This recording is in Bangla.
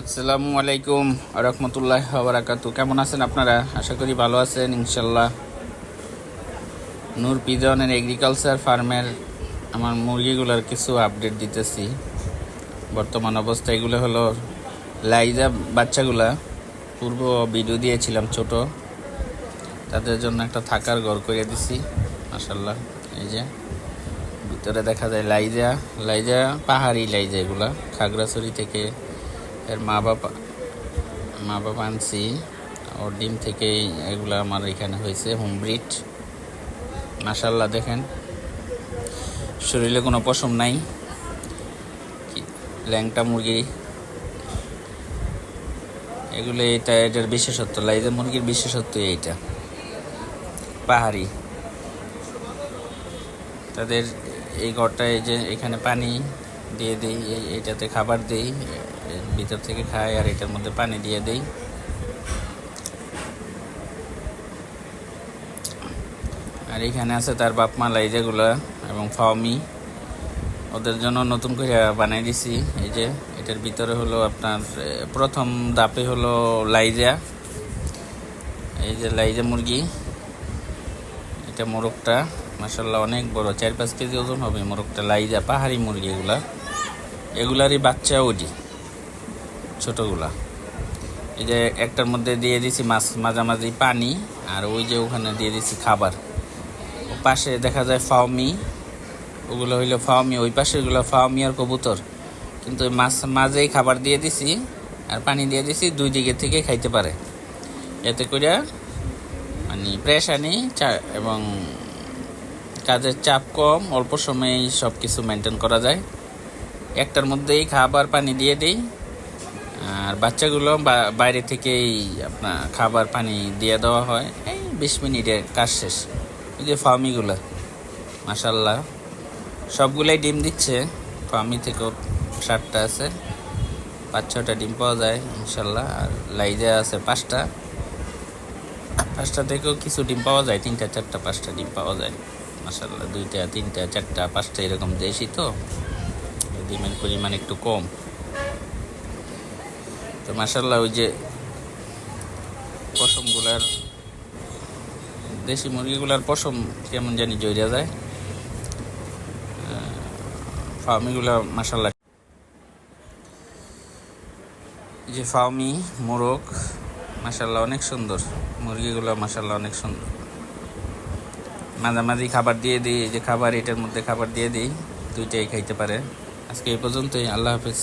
আসসালামু আলাইকুম রহমতুল্লাহ বারাকাতু। কেমন আছেন আপনারা? আশা করি ভালো আছেন ইনশাল্লাহ নূর পিজনের এগ্রিকালচার ফার্মের আমার মুরগিগুলোর কিছু আপডেট দিতেছি। বর্তমান অবস্থা এগুলো হলো লাইজা বাচ্চাগুলা, পূর্ব ভিডিও দিয়েছিলাম ছোট। তাদের জন্য একটা থাকার ঘর করে দিছি মাসাল্লাহ এই যে, ভিতরে দেখা যায় লাইজা লাইজা পাহাড়ি লাইজা এগুলা, খাগড়াছড়ি থেকে এর মা বাবা মা বাবা আনছি। ওর ডিম থেকেই এগুলো আমার এখানে হয়েছে হোম ব্রিড মাসাল্লাহ দেখেন। শরীরে কোনো পশম নাই। ল্যাংটা মুরগি। এগুলো এটা এটার বিশেষত্ব, লাইজা মুরগির বিশেষত্ব এইটা। পাহাড়ি। তাদের এই ঘরটায় যে এখানে পানি দিয়ে দিই এইটাতে খাবার দিই ভিতর থেকে খায় আর এটার মধ্যে পানি দিয়ে দিই। আর এখানে আছে তার বাপ মা লাইজাগুলো এবং ফাওমি। ওদের জন্য নতুন করে বানাই দিছি। এই যে, এটার ভিতরে হলো আপনার প্রথম দাপে হলো লাইজা। এই যে লাইজা মুরগি, এটা মোরগটা মাসাল্লাহ অনেক বড়, চার পাঁচ কেজি ওজন হবে মোরগটা, লাইজা পাহাড়ি মুরগি এগুলা। এগুলারই বাচ্চা ওডি, ছোটগুলা। এই যে একটার মধ্যে দিয়ে দিছি মাছ, মাঝামাঝি পানি, আর ওই যে ওখানে দিয়ে দিছি খাবার। পাশে দেখা যায় ফাওমি, ওগুলো হইল ফাওমি, ওই পাশে ওগুলো ফাওমি আর কবুতর। কিন্তু মাছ, মাঝেই খাবার দিয়ে দিছি, আর পানি দিয়ে দিছি, দুই দিকে থেকে খাইতে পারে। এতে করে মানে প্রেশানি এবং কাজের চাপ কম, অল্প সময়েই সব কিছু মেনটেন করা যায়। একটার মধ্যেই খাবার পানি দিয়ে দিই। আর বাচ্চাগুলো বাইরে থেকেই আপনার খাবার পানি দিয়ে দেওয়া হয়। এই বিশ মিনিটের কাজ শেষ। ওই যে ফার্মিগুলো মাসাল্লাহ সবগুলাই ডিম দিচ্ছে। ফার্মি থেকেও সাতটা আছে। পাঁচ ছটা ডিম পাওয়া যায় ইনশাল্লাহ আর লাইজা আছে পাঁচটা। পাঁচটা থেকেও কিছু ডিম পাওয়া যায়। তিনটা, চারটা, পাঁচটা ডিম পাওয়া যায় মাসাল্লাহ দুইটা, তিনটা, চারটা, পাঁচটা এরকম দেশি তো। ডিমের পরিমাণ একটু কম। তো মাসাল্লাহ ওই যে পশমগুলার, দেশি মুরগিগুলার পশম কেমন জানি জড়িয়া যায়। ফার্মিগুলা মাসাল্লাহ যে ফার্মি মোরগ মাসাল্লাহ অনেক সুন্দর। মুরগিগুলো মাসাল্লাহ অনেক সুন্দর। মাঝামাঝি খাবার দিয়ে দিই যে খাবার এটার মধ্যে খাবার দিয়ে দিই, দুইটাই খাইতে পারে। আজকে এই পর্যন্তই আল্লাহ হাফিজ